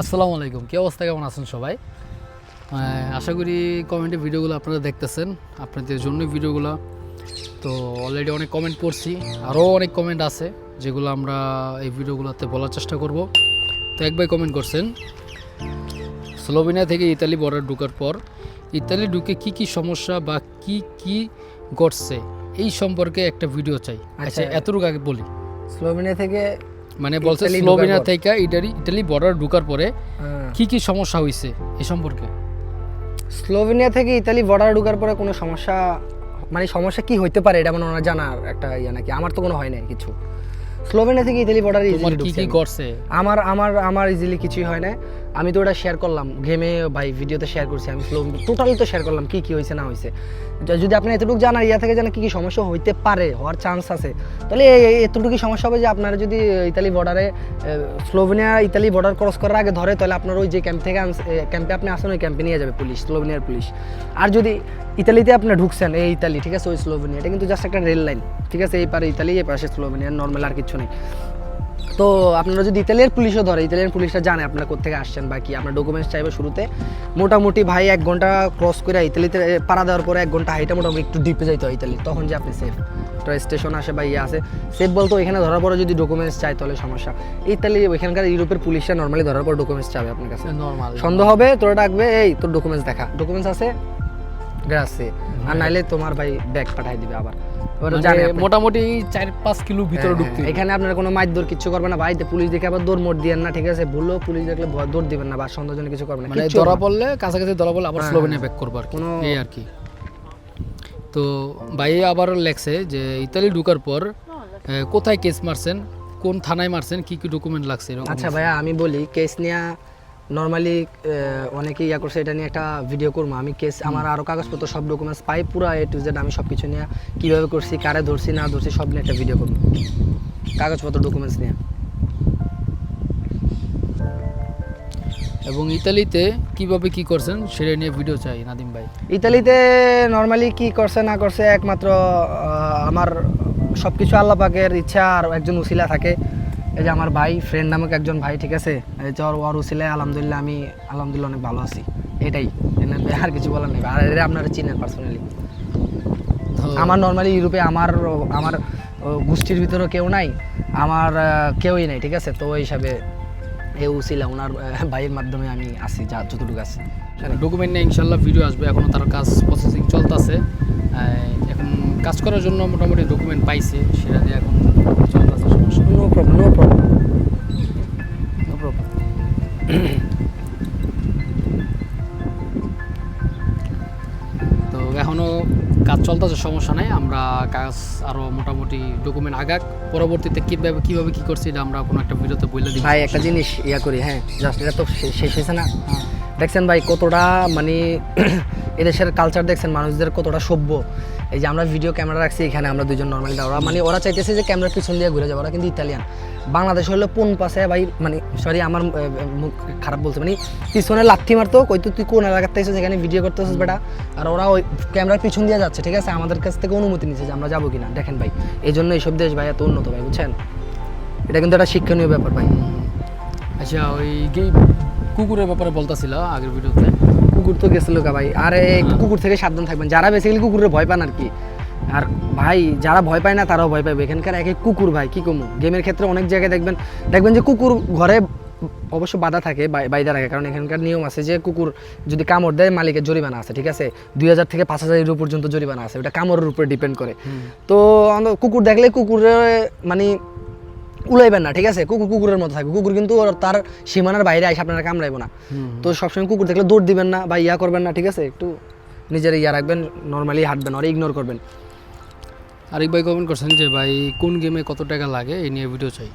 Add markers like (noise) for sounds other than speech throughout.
আসসালামু আলাইকুম। কী অবস্থা? কেমন আছেন সবাই? আশা করি কমেন্টে ভিডিওগুলো আপনারা দেখতেছেন আপনাদের জন্যই ভিডিওগুলো। তো অলরেডি অনেক কমেন্ট করছি আরও অনেক কমেন্ট আছে যেগুলো আমরা এই ভিডিওগুলোতে বলার চেষ্টা করব। তো এক ভাই কমেন্ট করছেন স্লোভেনিয়া থেকে ইতালি বর্ডার ঢুকার পর ইতালি ঢুকে কি কি সমস্যা বা কি কি ঘটছে এই সম্পর্কে একটা ভিডিও চাই। আচ্ছা আচ্ছা। এতটুকু আগে বলি। স্লোভেনিয়া থেকে মানে বলছে স্লোভেনিয়া থেকে ইটালি ইটালি বর্ডার ঢুকার পরে হ্যাঁ, কি কি সমস্যা হয়েছে এ সম্পর্কে? স্লোভেনিয়া থেকে ইতালি বর্ডার ঢুকার পরে কোনো সমস্যা মানে সমস্যা কি হইতে পারে এটা মানে ওনার জানার একটা ইয়ে নাকি? আমার তো কোনো হয় নাই কিছু। স্লোভেনিয়া থেকে ইতালি বর্ডার ইজিলি কি কি করছে আমার আমার আমার ইজিলি কিছুই হয় না আমি তো ওটা শেয়ার করলাম গেমে ভাই ভিডিওতে শেয়ার করছি, আমি স্লো টোটালি তো শেয়ার করলাম কি কি হয়েছে, না হয়েছে। যদি আপনি এতটুকু জানার, ইয়া থেকে জানেন কি কি সমস্যা হইতে পারে, হওয়ার চান্স আছে, তাহলে এতটুকু সমস্যা হবে যে আপনারা যদি ইতালি বর্ডারে স্লোভেনিয়া ইতালি বর্ডার ক্রস করার আগে ধরে, তাহলে আপনার ওই যে ক্যাম্প থেকে ক্যাম্পে আপনি আসেন, ওই ক্যাম্পে নিয়ে যাবে পুলিশ স্লোভেনিয়ার পুলিশ আর যদি ইতালিতে আপনি ঢুকছেন, এই ইতালি ঠিক আছে, ওই স্লোভেনিয়া এটা কিন্তু জাস্ট একটা রেল লাইন ঠিক আছে, এই পারে ইতালি এই পাশে স্লোভেনিয়া নর্মাল আর কিছু নেই। তো আপনারা যদি ইতালিয়ান পুলিশও ধরে ইতালিয়ান পুলিশরা জানে আপনারা কোথেকে আসছেন বা কি। আপনার ডকুমেন্টস চাইবে শুরুতে। মোটামুটি ভাই এক ঘণ্টা ক্রস করে ইতালিতে পাড়া দেওয়ার পরে এক ঘণ্টা হাইটা মোটামুটি একটু ডিপে যাইতে হয় ইতালি। তখন যে আপনি সেফ তো স্টেশন আসে বা ইয়ে আসে। সেফ বলতো এখানে ধরার পরে যদি ডকুমেন্টস চাই তাহলে সমস্যা। ইতালি ওইখানকার ইউরোপের পুলিশরা নর্মালি ধরার পর ডকুমেন্টস চাবে আপনার কাছে। নর্মাল সন্দেহ হবে তোরা ডাকবে এই তোর ডকুমেন্টস দেখা। ডকুমেন্টস আছে গ্রাসে আর নাইলে তোমার ভাই ব্যাগ পাঠাই দিবে আবার। মোটামুটি চার পাঁচ কিলো ভিতরে হ্যাঁ, ঢুকতে হ্যাঁ, এখানে আপনার কোনো মাইর দৌড় করবে না পুলিশ দেখে আবার দৌড় দিয়েন না ঠিক আছে? ভুলও পুলিশ দেখলে দৌড় দিবেন না বা সন্দেহজনক কিছু করবে না মানে ধরা পড়লে কাছাকাছি ধরা পড়লে আবার হ্যাঁ, স্লোভেনিয়া ব্যাক করব আর কোনো- এই আর কি। তো ভাই আবার লেখছে যে ইতালি ঢুকার পর কোথায় কেস মারছেন? কোন থানায় মারছেন? কি কি ডকুমেন্ট লাগছে? আচ্ছা ভাইয়া আমি বলি কেস নিয়ে নর্মালি অনেকে ইয়া করছে এটা নিয়ে একটা ভিডিও করব। আমি কেস আমার আরও কাগজপত্র সব ডকুমেন্টস পাই পুরো এ টু জেড আমি সব কিছু নিয়ে কীভাবে করছি কারে ধরছি না ধরছি সব নিয়ে একটা ভিডিও করব। কাগজপত্র ডকুমেন্টস নিয়ে। এবং ইতালিতে কীভাবে কি করছেন সেটা নিয়ে ভিডিও চাই নাদিম ভাই। ইতালিতে নর্মালি কি করছে না করছে একমাত্র আমার সব কিছু আল্লাহ পাকের ইচ্ছা আর একজন উসিলা থাকে। এই যে আমার ভাই ফ্রেন্ড নামক একজন ভাই ঠিক আছে? এই যে ওর ওর আলহামদুলিল্লাহ আমি আলহামদুলিল্লাহ অনেক ভালো আছি। এটাই। আর কিছু বলার নেই। আর এটা আপনারা চিনেন পার্সোনালি আমার নর্মালি ইউরোপে আমার আমার গোষ্ঠীর ভিতরে কেউ নাই। আমার কেউই নাই ঠিক আছে? তো ওই হিসাবে এই উসিলা ওনার ভাইয়ের মাধ্যমে আমি আসি যা যতটুকু আছি। ডকুমেন্ট নিয়ে ইনশাল্লাহ ভিডিও আসবে। এখনও তার কাজ প্রসেসিং চলতেছে। এখন কাজ করার জন্য মোটামুটি ডকুমেন্ট পাইছে। সেটা দিয়ে এখন চলতেছে। Problem no problem no problem তো এখনও কাজ চলতেছে সমস্যা নাই। আমরা কাজ আরও মোটামুটি ডকুমেন্ট আগাক। পরবর্তীতে কীভাবে কীভাবে কী করছি এটা আমরা কোনো একটা ভিডিওতে বলে দিই ভাই একটা জিনিস ইয়া করি হ্যাঁ জাস্ট এটা তো শেষ হয়েছে না। দেখছেন ভাই কতটা মানে এদেশের কালচার দেখছেন, মানুষদের কতটা সভ্য। এই যে আমরা ভিডিও ক্যামেরা রাখছি এখানে, আমরা দুজন নর্মালি ওরা মানে ওরা চাইতেছে যে ক্যামেরার পিছন দিয়ে ঘুরে যাবে, ওরা কিন্তু ইতালিয়ান বাংলাদেশ হলো কোন পাশে ভাই মানে সরি আমার মুখ খারাপ বলছে মানে পিছনে লাথি মারতো, কইতো, তুই কোন এলাকাতে এসেছিস যেখানে ভিডিও করতেছিস, বেটা? আর ওরা ওই ক্যামেরার পিছন দিয়ে যাচ্ছে, ঠিক আছে? আমাদের কাছ থেকে অনুমতি নিচ্ছে যে আমরা যাব কিনা। দেখেন ভাই এই জন্য এইসব দেশ ভাই এত উন্নত ভাই, বুঝছেন? এটা কিন্তু একটা শিক্ষণীয় ব্যাপার ভাই। আচ্ছা ওই কুকুরের ব্যাপারে বলতেছিল আগের ভিডিওতে। কুকুর তো গেছিল কা ভাই। আর কুকুর থেকে সাবধান থাকবেন। যারা বেসিক্যালি কুকুরের ভয় পান আর কি। আর ভাই যারা ভয় পায় না তারাও ভয় পাবে এখানকার এক এক কুকুর ভাই কি কমু? গেমের ক্ষেত্রে অনেক জায়গায় দেখবেন দেখবেন যে কুকুর ঘরে অবশ্য বাধা থাকে বাই- বাইদা রাখে। কারণ এখানকার নিয়ম আছে যে কুকুর যদি কামড় দেয় মালিকের জরিমানা আছে ঠিক আছে? দুই হাজার থেকে পাঁচ হাজার ইউরো পর্যন্ত জরিমানা আছে। ওটা কামড়ের উপরে ডিপেন্ড করে। তো কুকুর দেখলে কুকুরে মানে উলাইবেন না ঠিক আছে? কুকুর কুকুরের মতো থাকবে। কুকুর কিন্তু তার সীমানার বাইরে আইসে আপনারা কামড়াইবো না। তো সবসময় কুকুর দেখলে দৌড় দিবেন না বা ইয়া করবেন না ঠিক আছে? একটু নিজের ইয়া রাখবেন নর্মালি হাঁটবেন আর ইগনোর করবেন। আরেক ভাই কমেন্ট করছেন যে ভাই কোন গেমে কত টাকা লাগে? এই নিয়ে ভিডিও চাই।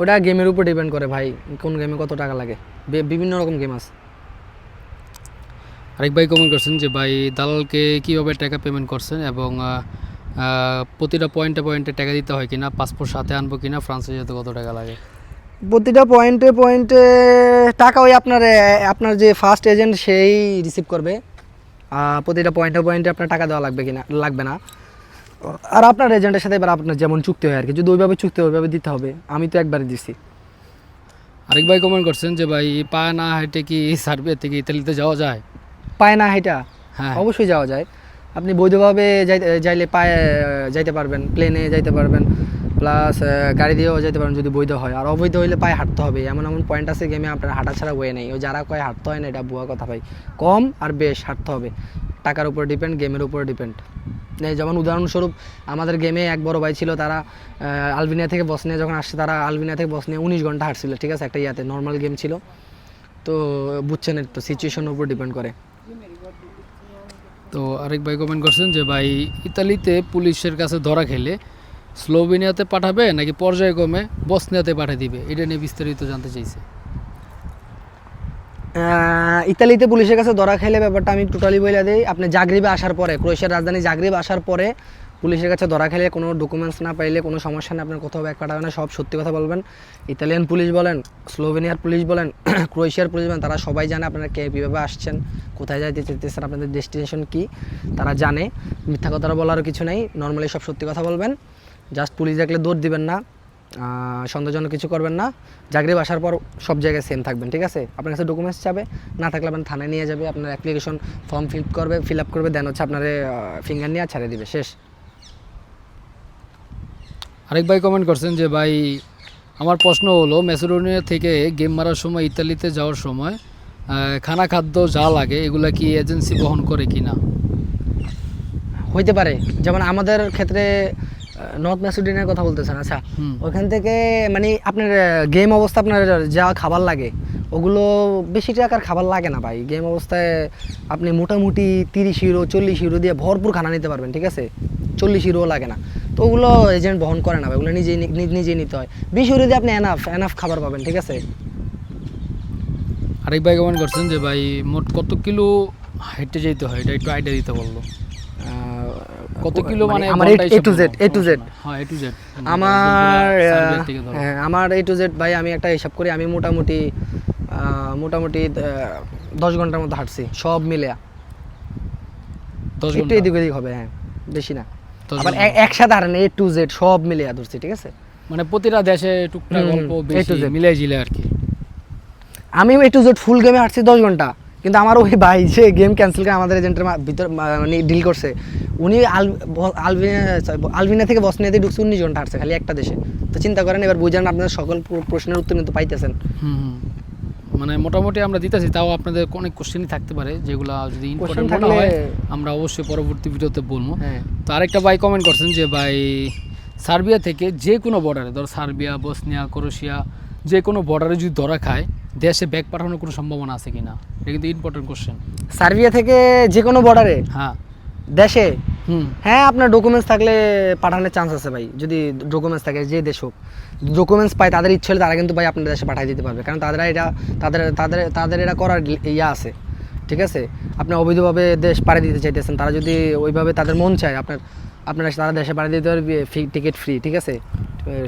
ওটা গেমের উপর ডিপেন্ড করে ভাই কোন গেমে কত টাকা লাগে। বিভিন্ন রকম গেম আছে। আরেক ভাই কমেন্ট করছেন যে ভাই দালালকে কীভাবে টাকা পেমেন্ট করছেন এবং প্রতিটা পয়েন্টে পয়েন্টে টাকা দিতে হয় কিনা পাসপোর্ট সাথে আনব কিনা ফ্রান্সে যেতে কত টাকা লাগে? প্রতিটা পয়েন্টে পয়েন্টে টাকা ওই আপনার আপনার যে ফার্স্ট এজেন্ট সেই রিসিভ করবে। প্রতিটা পয়েন্টে পয়েন্টে আপনার টাকা দেওয়া লাগবে কিনা লাগবে না। আর আপনার এজেন্টের সাথে এবার আপনার যেমন চুক্তি হয় আর কি যদি ওইভাবে চুক্তি ওইভাবে দিতে হবে। আমি তো একবারই দিছি। আরেক ভাই কমেন্ট করছেন যে ভাই পায়ে না হেঁটে কি সার্বিয়া থেকে ইতালিতে যাওয়া যায়? পায় না হেঁটা হ্যাঁ। অবশ্যই যাওয়া যায়। আপনি বৈধভাবে যাইলে পায়ে যাইতে পারবেন প্লেনে যাইতে পারবেন প্লাস গাড়ি দিয়েও যাইতে পারবেন যদি বৈধ হয়। আর অবৈধ হইলে পায়ে হাঁটতে হবে। এমন এমন পয়েন্ট আছে গেমে আপনার হাঁটা ছাড়া ওয়ে নেই। ওই যারা কয় হাঁটতে হয় না, এটা বুয়া কথা ভাই। কম আর বেশ হাঁটতে হবে। টাকার উপর ডিপেন্ড গেমের উপর ডিপেন্ড যেমন উদাহরণস্বরূপ, আমাদের গেমে এক বড় ভাই ছিল, তারা আলবিনিয়া থেকে বসনিয়া যখন আসছে, তারা আলবিনিয়া থেকে বসনিয়া উনিশ ঘণ্টা হাঁটছিল, ঠিক আছে? একটা ইয়াতে নর্মাল গেম ছিল। তো, বুঝছেন তো সিচুয়েশনের উপর ডিপেন্ড করে। তো আরেক ভাই কমেন্ট করছেন যে, ভাই, ইতালিতে পুলিশের কাছে ধরা খেলে স্লোভেনিয়াতে পাঠাবে নাকি পর্যায়ক্রমে বসনিয়াতে পাঠিয়ে দিবে? এটা নিয়ে বিস্তারিত জানতে চাইছে। ইতালিতে পুলিশের কাছে ধরা খেলে ব্যাপারটা আমি টোটালি বলে দিই। আপনি জাগরিবে আসার পরে, ক্রোয়েশিয়ার রাজধানী জাগরিব আসার পরে পুলিশের কাছে ধরা খেলে কোনো ডকুমেন্টস না পাইলে, কোনো সমস্যা নেই আপনার কোথাও ব্যাগ পাঠাবে না, সব সত্যি কথা বলবেন। ইতালিয়ান পুলিশ বলেন, স্লোভেনিয়ার পুলিশ বলেন, (clears throat) ক্রোয়েশিয়ার পুলিশ বলেন, তারা সবাই জানে আপনারা কে, কীভাবে আসছেন, কোথায় যাইতে চাইতেছেন আপনাদের ডেস্টিনেশন কী, তারা জানে। মিথ্যা কথা বলারও কিছু নেই নর্মালি সব সত্যি কথা বলবেন। জাস্ট পুলিশ দেখলে দৌড় দিবেন না সন্দেহজনক কিছু করবেন না। জাগরিব আসার পর সব জায়গায় সেম থাকবেন, ঠিক আছে? আপনার কাছে ডকুমেন্টস যাবে, না থাকলে আপনার থানায় নিয়ে যাবে, আপনার অ্যাপ্লিকেশন ফর্ম ফিল করবে ফিল আপ করবে দেন হচ্ছে আপনার ফিঙ্গার নিয়ে ছেড়ে দিবে, শেষ। আরেক ভাই কমেন্ট করছেন যে, ভাই, আমার প্রশ্ন হলো ম্যাসেডোনিয়া থেকে গেম মারার সময় ইতালিতে যাওয়ার সময় খানা খাদ্য যা লাগে, এগুলা কি এজেন্সি বহন করে কি না হইতে পারে। যেমন আমাদের ক্ষেত্রে নর্থ ম্যাসিডোনিয়ার কথা বলতেছেন আচ্ছা। ওখান থেকে মানে আপনার গেম অবস্থা আপনার যা খাবার লাগে ওগুলো বেশি টাকার খাবার লাগে না ভাই। গেম অবস্থায় আপনি মোটামুটি তিরিশ ইউরো চল্লিশ ইউরো দিয়ে ভরপুর খানা নিতে পারবেন ঠিক আছে? চল্লিশ ইউরো লাগে না। তো ওগুলো এজেন্ট বহন করে না ভাই ওগুলো নিজেই নিজেই নিতে হয়। বিশ ইউরো দিয়ে আপনি এনাফ এনাফ খাবার পাবেন ঠিক আছে? আরেক ভাই কমেন্ট করছেন যে ভাই মোট কত কিলো হেঁটে যেতে হয়? এটা একটু আইডিয়া দিতে বলল। কত কিলো মানে আমার ঘণ্টা A to Z A to Z হ্যাঁ এ টু জেড আমার। হ্যাঁ আমার এ টু জেড ভাই আমি একটা হিসাব করি আমি মোটামুটি মোটামুটি দশ ঘণ্টার মতো হাঁটছি সব মিলে দশ একটু ঘণ্টা? এদিক ওদিক হবে হ্যাঁ বেশি না। আবার একসাথে হারেন এ টু জেড সব মিলে ধরছি ঠিক আছে? মানে প্রতিটা দেশে টুকটাক বেশি Z। জিলে আর কি। আমি এ টু জেড ফুল গেমে হাঁটছি দশ ঘণ্টা। কিন্তু আমার ওই ভাই যে গেম ক্যান্সেল করে আমাদের এজেন্টের ভিতর মানে ডিল করছে উনি আলবিনা আলবিনা থেকে বসনিয়াতে ঢুকছে উনিশ ঘণ্টা হাঁটছে খালি একটা দেশে। তো চিন্তা করেন এবার বুঝেন আপনাদের সকল প্রশ্নের উত্তর কিন্তু পাইতেছেন। মানে মোটামুটি আমরা দিতেছি তাও আপনাদের অনেক কোশ্চেনই থাকতে পারে যেগুলো যদি ইম্পর্টেন্ট মনে হয় আমরা অবশ্যই পরবর্তী ভিডিওতে বলব। হ্যাঁ। তো আরেকটা ভাই কমেন্ট করছেন যে ভাই সার্বিয়া থেকে যে কোনো বর্ডারে ধর সার্বিয়া বসনিয়া ক্রোশিয়া যে কোনো বর্ডারে যদি ধরা খায় দেশে ব্যাগ পাঠানোর কোনো সম্ভাবনা আছে কি না এটা কিন্তু ইম্পর্টেন্ট কোশ্চেন সার্বিয়া থেকে যে কোনো বর্ডারে হ্যাঁ। দেশে? হুম। হ্যাঁ আপনার ডকুমেন্টস থাকলে পাঠানোর চান্স আছে ভাই যদি ডকুমেন্টস থাকে যে দেশ হোক। ডকুমেন্টস পায় তাদের ইচ্ছে হলে তারা কিন্তু ভাই আপনার দেশে পাঠিয়ে দিতে পারবে। কারণ তাদের এটা তাদের তাদের তাদের এটা করার ইয়া আছে ঠিক আছে? আপনি অবৈধভাবে দেশ পাড়ি দিতে চাইতেছেন তারা যদি ওইভাবে তাদের মন চায় আপনার আপনার তারা দেশে পাড়ি দিতে পারবে ফ্রি টিকিট ফ্রি ঠিক আছে?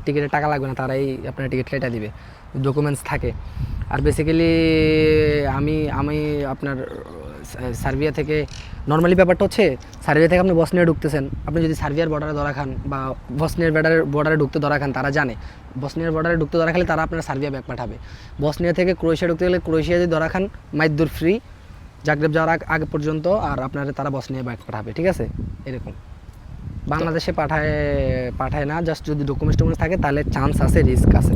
টিকিটের টাকা লাগবে না তারাই আপনার টিকিট কেটে দিবে। ডকুমেন্টস থাকে। আর বেসিক্যালি আমি আমি আপনার সার্বিয়া থেকে নর্মালি ব্যাপারটা হচ্ছে, সার্বিয়া থেকে আপনি বসনিয়া ঢুকতেছেন। আপনি যদি সার্বিয়ার বর্ডারে ধরা খান বা বসনিয়ার বর্ডারে বর্ডারে ঢুকতে ধরা খান, তারা জানে। বসনিয়ার বর্ডারে ঢুকতে ধরা খেলে তারা আপনার সার্বিয়া ব্যাগ পাঠাবে। বসনিয়া থেকে ক্রোয়েশিয়া ঢুকতে গেলে ক্রোয়েশিয়া যদি ধরা খান মাইদুর ফ্রি জাগরেব যাওয়ার আগ- আগে পর্যন্ত, আর আপনার তারা বসনিয়া ব্যাগ পাঠাবে, ঠিক আছে? এরকম। বাংলাদেশে পাঠায় পাঠায় না জাস্ট যদি ডকুমেন্টস টকুমেন্টস থাকে, তাহলে চান্স আছে রিস্ক আছে।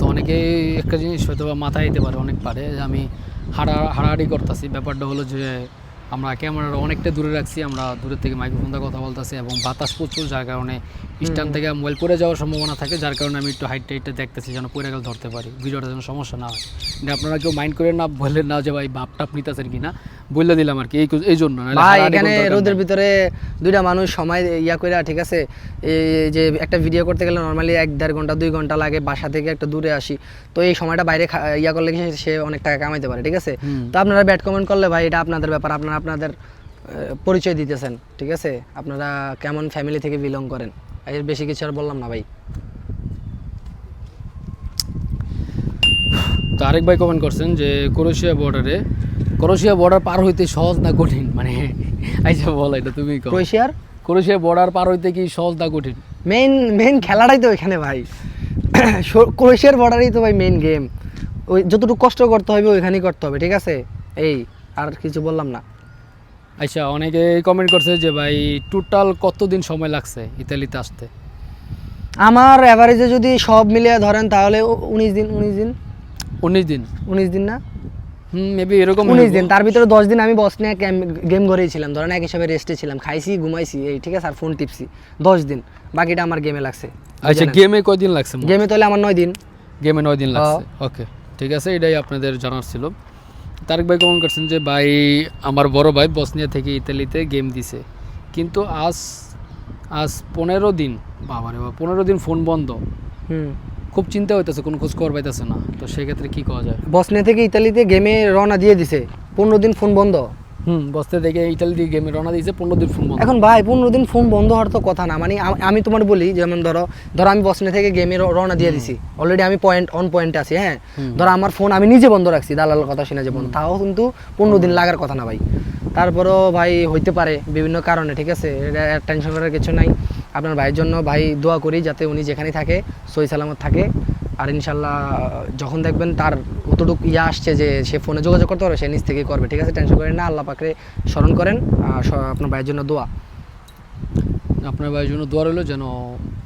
তো অনেকে একটা জিনিস হয়তো বা মাথায় দিতে পারে অনেক পারে যে আমি হাড়া হাড়াহাড়ি করতেছি। ব্যাপারটা হলো যে আমরা ক্যামেরাটা অনেকটা দূরে রাখছি আমরা দূরের থেকে মাইক্রোফোন দিয়ে কথা বলতেছি এবং বাতাস প্রচুর যার কারণে স্ট্যান্ড থেকে মোবাইল পড়ে যাওয়ার সম্ভাবনা থাকে যার কারণে আমি একটু হাইট টাইটটা দেখতেছি যেন পড়ে গেলে ধরতে পারি। ভিডিওটা যেন সমস্যা না হয়। আপনারা কেউ মাইন্ড করে না বললেন না যে ভাই বাপ টাপ নিতেছেন কিনা? বললে দিলাম আর কি এই এই জন্য ভাই এখানে রোদের ভিতরে দুইটা মানুষ সময় ইয়া করে ঠিক আছে? এই যে একটা ভিডিও করতে গেলে নর্মালি এক দেড় ঘণ্টা দুই ঘণ্টা লাগে বাসা থেকে একটু দূরে আসি। তো এই সময়টা বাইরে ইয়া করলে সে- সে অনেক টাকা কামাইতে পারে ঠিক আছে? তো আপনারা ব্যাড কমেন্ট করলে ভাই এটা আপনাদের ব্যাপার আপনারা আপনাদের পরিচয় দিতেছেন ঠিক আছে? আপনারা কেমন ফ্যামিলি থেকে বিলং করেন? এর বেশি কিছু আর বললাম না ভাই। তো আরেক ভাই কমেন্ট করছেন যে ক্রোয়েশিয়া বর্ডারে ক্রোয়েশিয়া বর্ডার পার হইতে সহজ না কঠিন? মানে আইসা বল এটা তুমি ক্রোয়েশিয়ার? ক্রোয়েশিয়া বর্ডার পার হইতে কি সহজ না কঠিন? মেইন মেইন খেলাটাই তো এখানে ভাই। ক্রোয়েশিয়ার বর্ডারই তো ভাই মেইন গেম ওই যতটুকু কষ্ট করতে হবে ওইখানেই করতে হবে ঠিক আছে? এই আর কিছু বললাম না। আচ্ছা অনেকে কমেন্ট করছে যে ভাই টোটাল কতদিন সময় লাগছে ইতালিতে আসতে? আমার অ্যাভারেজে যদি সব মিলিয়ে ধরেন তাহলে উনিশ দিন উনিশ দিন। উনিশ দিন। উনিশ দিন না? মেবি এরকম উনিশ। দিন তার ভিতরে দশ দিন আমি বস নিয়ে গেম ঘরেই ছিলাম ধরেন এক হিসাবে রেস্টে ছিলাম। খাইছি ঘুমাইছি এই ঠিক আছে আর ফোন টিপছি। দশ দিন বাকিটা আমার গেমে লাগছে। আচ্ছা গেমে কয়দিন লাগছে গেমে তাহলে আমার নয় দিন। গেমে নয় দিন লাগছে। ওকে ঠিক আছে এটাই আপনাদের জানার ছিল। তারেক ভাই কমেন্ট করছেন যে ভাই আমার বড় ভাই বসনিয়া থেকে ইতালিতে গেম দিছে। কিন্তু আজ আজ পনেরো দিন বাবারে বাবা পনেরো দিন ফোন বন্ধ। হুম। খুব চিন্তা হইতেছে কোনো খোঁজ খবর পাইতেছে না। তো সেক্ষেত্রে কি করা যায়? বসনিয়া থেকে ইতালিতে গেমে রওনা দিয়ে দিছে। পনেরো দিন ফোন বন্ধ। হুম বসতে থেকে ইতালি দিয়ে গেমে রওনা দিয়েছে পনেরো দিন ফোন বন্ধ। এখন ভাই পনেরো দিন ফোন বন্ধ হওয়ার তো কথা না। মানে আমি তোমার বলি যেমন ধরো ধরো আমি বসনে থেকে গেমে রওনা দিয়ে দিছি। অলরেডি আমি পয়েন্ট অন পয়েন্টে আছি হ্যাঁ? ধরো আমার ফোন আমি নিজে বন্ধ রাখছি দালাল কথা শুনে যে বন্ধ। তাও কিন্তু পনেরো দিন লাগার কথা না ভাই। তারপরেও ভাই হইতে পারে বিভিন্ন কারণে ঠিক আছে? এটা টেনশন করার কিছু নাই। আপনার ভাইয়ের জন্য ভাই দোয়া করি যাতে উনি যেখানেই থাকে সই সালামত থাকে। আর ইনশাল্লাহ যখন দেখবেন তার অতটুকু ইয়ে আসছে যে সে ফোনে যোগাযোগ করতে পারবে সে নিজ থেকেই করবে ঠিক আছে? টেনশন করেন না আল্লাহ পাকরে স্মরণ করেন। আর আপনার ভাইয়ের জন্য দোয়া। আপনার ভাইয়ের জন্য দোয়া রইল যেন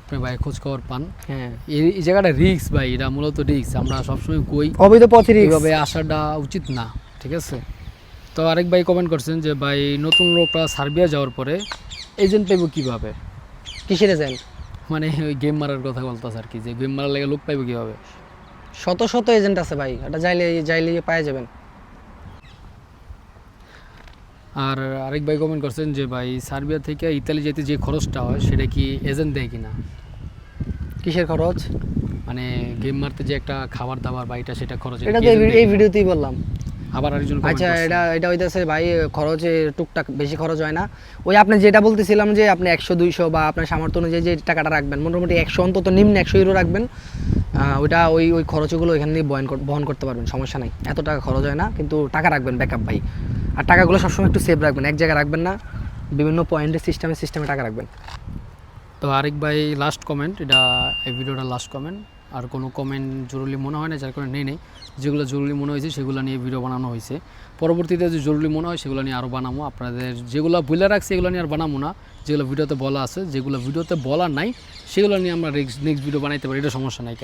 আপনার ভাই খোঁজ খবর পান। হ্যাঁ। এই এই জায়গাটা রিক্স ভাই এটা মূলত রিক্স আমরা সবসময় কই অবৈধ পথে এইভাবে আসাটা উচিত না ঠিক আছে? তো আরেক ভাই কমেন্ট করছেন যে ভাই নতুন লোকরা সার্বিয়া যাওয়ার পরে এজেন্ট পাইব কীভাবে? কিসের এজেন্ট মানে ওই গেম মারার কথা বলতেছে আর কি যে গেম মারার লাগে লোক পাইব কীভাবে? শত শত এজেন্ট আছে ভাই এটা যাইলে যাইলে পাওয়া যাবেন। আর আরেক ভাই কমেন্ট করছেন যে ভাই সার্বিয়া থেকে ইতালি যেতে যে খরচটা হয় সেটা কি এজেন্ট দেয় কিনা? কিসের খরচ? মানে গেম মারতে যে একটা খাবার দাবার বা এটা সেটা খরচ এটা তো এই ভিডিওতেই বললাম। আবার আরেকজন আচ্ছা এটা এটা হইতেছে ভাই খরচে টুকটাক বেশি খরচ হয় না। ওই আপনি যেটা বলতেছিলাম যে আপনি একশো দুইশো বা আপনার সামর্থ্য অনুযায়ী যে টাকাটা রাখবেন মোটামুটি একশো অন্তত নিম্ন একশো ইউরো রাখবেন ওইটা ওই ওই খরচগুলো এখান দিয়ে বহন বহন করতে পারবেন সমস্যা নাই। এত টাকা খরচ হয় না কিন্তু টাকা রাখবেন ব্যাকআপ ভাই। আর টাকাগুলো সবসময় একটু সেভ রাখবেন এক জায়গায় রাখবেন না বিভিন্ন পয়েন্টের সিস্টেমে সিস্টেমে টাকা রাখবেন। তো আরেক ভাই লাস্ট কমেন্ট এটা এই ভিডিওটা লাস্ট কমেন্ট আর কোনো কমেন্ট জরুরি মনে হয় না যার কারণে নেই নেই। যেগুলো জরুরি মনে হয়েছে সেগুলো নিয়ে ভিডিও বানানো হয়েছে। পরবর্তীতে যে জরুরি মনে হয় সেগুলো নিয়ে আরও বানাবো। আপনাদের যেগুলো বলে রাখছি এগুলো নিয়ে আর বানাবো না। যেগুলো ভিডিওতে বলা আছে যেগুলো ভিডিওতে বলা নাই সেগুলো নিয়ে আমরা নেক্সট ভিডিও বানাইতে পারি। এটা সমস্যা নাই।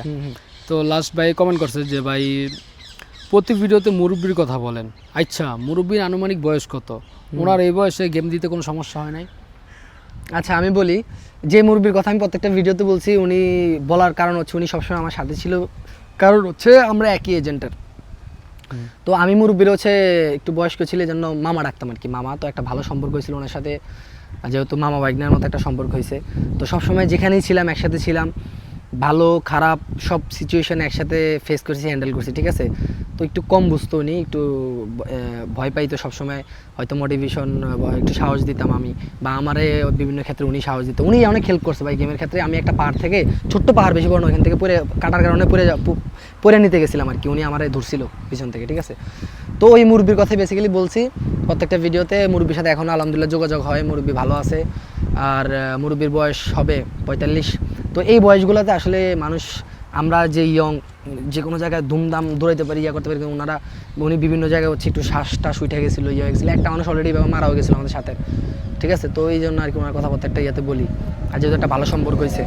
তো লাস্ট ভাই কমেন্ট করছে যে ভাই প্রতি ভিডিওতে মুরব্বীর কথা বলেন। আচ্ছা মুরব্বীর আনুমানিক বয়স কত? ওনার এই বয়সে গেম দিতে কোনো সমস্যা হয় নাই? আচ্ছা আমি বলি যে মুরব্বির কথা আমি প্রত্যেকটা ভিডিওতে বলছি উনি বলার কারণ হচ্ছে উনি সবসময় আমার সাথে ছিল। কারণ হচ্ছে আমরা একই এজেন্টের। তো আমি মুরব্বীর হচ্ছে একটু বয়স্ক ছিল জন্য মামা ডাকতাম আর কি মামা তো একটা ভালো সম্পর্ক হয়েছিল ওনার সাথে। যেহেতু মামা বাইকনার মতো একটা সম্পর্ক হয়েছে। তো সবসময় যেখানেই ছিলাম একসাথে ছিলাম। ভালো, খারাপ সব সিচুয়েশন একসাথে ফেস করছি হ্যান্ডেল করছি, ঠিক আছে? তো একটু কম বুঝতো উনি, একটু ভয় পাইতো সবসময়। হয়তো মোটিভেশন একটু সাহস দিতাম আমি, বা আমারে বিভিন্ন ক্ষেত্রে উনি সাহস দিত। উনি অনেক হেল্প করছে ভাই গেমের ক্ষেত্রে। আমি একটা পাহাড় থেকে, ছোট্ট পাহাড় বেশি বড় ওখান থেকে পরে কাটার কারণে পরে পরে নিতে গেছিলাম আর কি। উনি আমারে ধরছিল পিছন থেকে, ঠিক আছে? তো ওই মুরব্বির কথা বেসিক্যালি বলছি। প্রত্যেকটা ভিডিওতে মুরব্বির সাথে এখন আলহামদুলিল্লাহ যোগাযোগ হয়, মুরব্বি ভালো আছে। আর মুরব্বির বয়স হবে পঁয়তাল্লিশ। তো এই বয়সগুলোতে আসলে মানুষ, আমরা যে ইয়ং যে কোনো জায়গায় ধুমধাম দৌড়াইতে পারি, ইয়া করতে পারি, কিন্তু ওনারা, উনি বিভিন্ন জায়গায় হচ্ছে একটু শ্বাসটা উঠে গেছিল ইয়ে হয়ে গেছিল। একটা মানুষ অলরেডি মারা মারাও গেছিল আমাদের সাথে, ঠিক আছে? তো এই জন্য আর কি ওনার কথা একটা ইয়েতে বলি। আর যেহেতু একটা ভালো সম্পর্ক হয়েছে।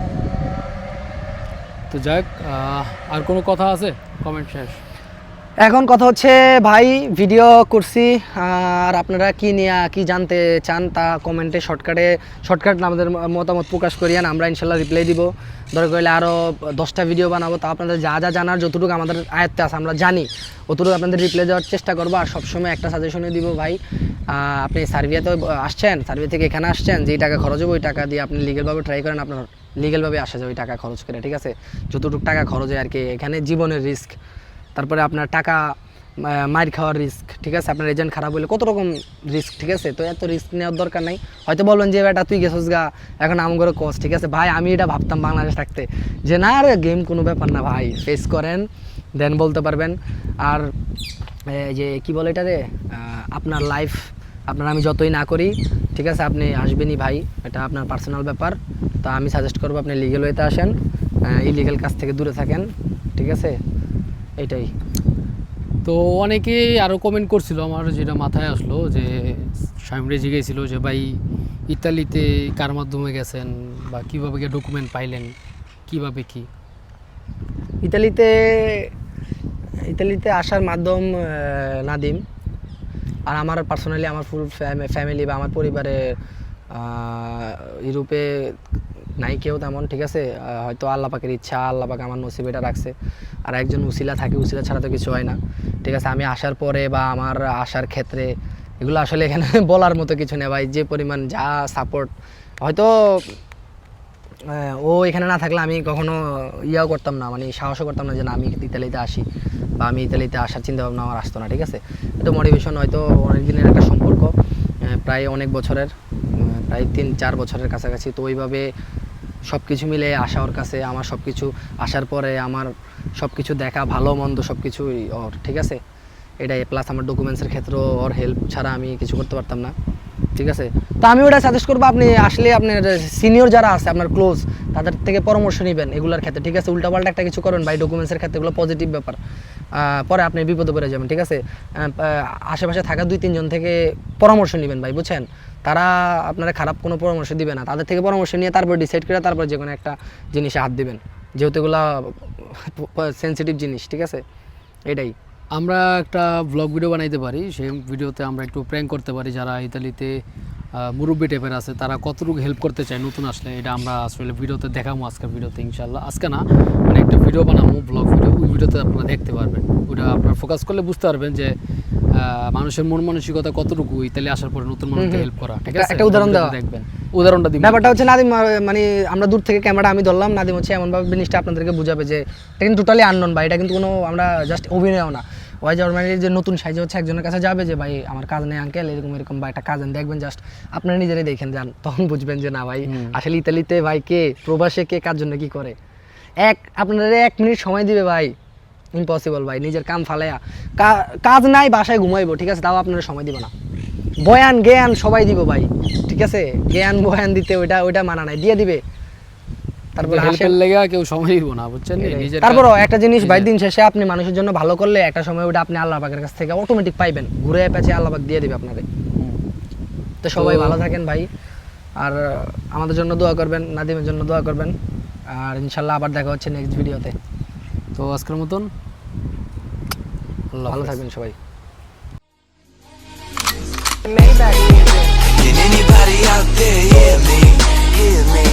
তো যাই হোক আর কোনো কথা আছে? কমেন্ট শেষ। এখন কথা হচ্ছে, ভাই ভিডিও করছি, আর আপনারা কি নিয়ে, কি জানতে চান তা কমেন্টে শর্টকাটে শর্টকাট আমাদের মতামত প্রকাশ করিয়ান আমরা ইনশাল্লাহ রিপ্লাই দিব। ধরে হলে আরও দশটা ভিডিও বানাবো, তা আপনাদের যা যা জানার, যতটুকু আমাদের আয়ত্তে আছে, আমরা জানি। অতটুকু আপনাদের রিপ্লাই দেওয়ার চেষ্টা করব, আর সবসময় একটা সাজেশনে দিব, ভাই। আপনি সার্বিয়াতে আসছেন সার্বিয়া থেকে এখানে আসছেন, যেই টাকা খরচ হবে, ওই টাকা দিয়ে আপনি লিগেলভাবে ট্রাই করেন, আপনার লিগেলভাবে আসা যায়, ওই টাকা খরচ করে, ঠিক আছে? যতটুকু টাকা খরচ হয় আর কি, এখানে জীবনের রিস্ক তারপরে আপনার টাকা মার খাওয়ার রিস্ক ঠিক আছে? আপনার এজেন্ট খারাপ হলে কত রকম রিস্ক ঠিক আছে? তো এত রিস্ক নেওয়ার দরকার নাই। হয়তো বলবেন যে, বেটা, তুই গেছিস গা, এখন আমগরে কস ঠিক আছে? ভাই, আমি এটা ভাবতাম বাংলাদেশ থাকতে। যে, না রে গেম কোনো ব্যাপার না ভাই ফেস করেন দেন বলতে পারবেন। আর যে, কি বলে এটা রে? আপনার লাইফ আপনার আমি যতই না করি, ঠিক আছে? আপনি আসবেনই ভাই, এটা আপনার পার্সোনাল ব্যাপার। তা আমি সাজেস্ট করব আপনি লিগেল ওয়েতে আসেন ইলিগাল কাজ থেকে দূরে থাকেন, ঠিক আছে? এটাই। তো অনেকে আরও কমেন্ট করছিল আমার, যেটা মাথায় আসলো যে স্বামীরে জিজ্ঞেছিল যে, ভাই, ইতালিতে কার মাধ্যমে গেছেন বা কীভাবে গিয়ে ডকুমেন্ট পাইলেন? কীভাবে কি? ইতালিতে ইতালিতে আসার মাধ্যম নাদিম। আর আমার পার্সোনালি আমার ফুল ফ্যামিলি বা আমার পরিবারে ইউরোপে নাই কেউ তেমন, ঠিক আছে? হয়তো আল্লাহ পাকের ইচ্ছা আল্লাহ আমার নসিব এটা রাখছে। আর একজন উসিলা থাকে, উসিলা ছাড়া তো কিছু হয় না। ঠিক আছে, আমি আসার পরে বা আমার আসার ক্ষেত্রে, এগুলো আসলে এখানে (laughs) বলার মতো কিছু নেই ভাই। যে পরিমাণ যা সাপোর্ট হয়তো ও এখানে না থাকলে আমি কখনো ইয়াও করতাম না মানে সাহসও করতাম না যে না, আমি ইতালিতে আসি বা আমি ইতালিতে আসার চিন্তা ভাবনা আমার আসতো না, ঠিক আছে? এটা মোটিভেশন হয়তো অনেক দিনের একটা সম্পর্ক প্রায় অনেক বছরের প্রায় তিন, চার বছরের কাছাকাছি। তো ওইভাবে সব কিছু মিলে আসা ওর কাছে, আমার সব কিছু আসার পরে আমার সব কিছু দেখা, ভালো, মন্দ সব কিছুই ওর, ঠিক আছে? এটাই প্লাস আমার ডকুমেন্টসের ক্ষেত্রেও ওর হেল্প ছাড়া আমি কিছু করতে পারতাম না, ঠিক আছে? তো আমি ওটা সাজেস্ট করব, আপনি আসলে আপনার সিনিয়র যারা আছে, আপনার ক্লোজ তাদের থেকে পরামর্শ নেবেন এগুলোর ক্ষেত্রে, ঠিক আছে? উল্টাপাল্টা একটা কিছু করেন বাই ডকুমেন্টসের ক্ষেত্রে এগুলো পজিটিভ ব্যাপার। পরে আপনি বিপদে পড়ে যাবেন, ঠিক আছে? আশেপাশে থাকা দুই, তিনজন থেকে পরামর্শ নেবেন ভাই, বুঝছেন? তারা আপনারা খারাপ কোনো পরামর্শ দিবে না। তাদের থেকে পরামর্শ নিয়ে তারপর ডিসাইড করে তারপর যে কোনো একটা জিনিসে হাত দিবেন। যেহেতু এগুলো সেন্সিটিভ জিনিস, ঠিক আছে? এটাই। আমরা একটা ব্লগ ভিডিও বানাইতে পারি। সেই ভিডিওতে আমরা একটু প্র্যাঙ্ক করতে পারি যারা ইতালিতে মুরব্বি টাইপের আছে তারা কতটুকু হেল্প করতে চায় নতুন আসলে এটা আমরা আসলে ভিডিওতে দেখাবো আজকের ভিডিওতে ইনশাল্লাহ আজকে না মানে একটা ভিডিও বানাবো ব্লগ ভিডিও ওই ভিডিওতে আপনারা দেখতে পারবেন। ওটা আপনারা ফোকাস করলে বুঝতে পারবেন যে মানুষের মন মানসিকতা কতটুকু ইতালি আসার পরে নতুন মানুষকে হেল্প করা ঠিক আছে? একটা উদাহরণ দেওয়া। দেখবেন। উদাহরণটা দিবেন ব্যাপারটা হচ্ছে নাদিম মানে আমরা দূর থেকে ক্যামেরা আমি ধরলাম নাদিম হচ্ছে এমনভাবে জিনিসটা আপনাদেরকে বুঝাবে যে এটা কিন্তু টোটালি আননোন বা এটা কিন্তু কোনো আমরা জাস্ট অভিনয়ও না। ওই জার্মানির যে নতুন সাইজে হচ্ছে একজনের কাছে যাবে যে ভাই আমার কাজ নেই আঙ্কেল এরকম এরকম বা একটা কাজেন দেখবেন জাস্ট আপনারা নিজেরাই দেখেন যান তখন বুঝবেন যে না ভাই আসলে ইতালিতে ভাই কে? প্রবাসে কে? কার জন্য কি করে? এক আপনাদের এক মিনিট সময় দিবে ভাই। ইম্পসিবল ভাই নিজের কাম ফালাইয়া। কাজ নাই বাসায় ঘুমাইবো ঠিক আছে? তাও আপনারা সময় দিব না। বয়ান জ্ঞান সবাই দিব ভাই ঠিক আছে? জ্ঞান বয়ান দিতে ওইটা ওইটা মানা নাই দিয়ে দিবে। তারপর হেল্পের লেগে কেউ সময় দিব না বুঝছেন? নিজের একটা জিনিস ভাই দিন শেষে আপনি মানুষের জন্য ভালো করলে একটা সময় ওটা আপনি আল্লাহ পাকের কাছ থেকে অটোমেটিক পাইবেন। ঘুরে পেঁচে আল্লাহ পাক দিয়ে দিবে আপনাকে। তো সবাই ভালো থাকেন ভাই। আর আমাদের জন্য দোয়া করবেন নাদিমের জন্য দোয়া করবেন। আর ইনশাল্লাহ আবার দেখা হচ্ছে নেক্সট ভিডিওতে তো আজকের মতন ভালো থাকবেন সবাই। Can anybody out there hear me? Hear me?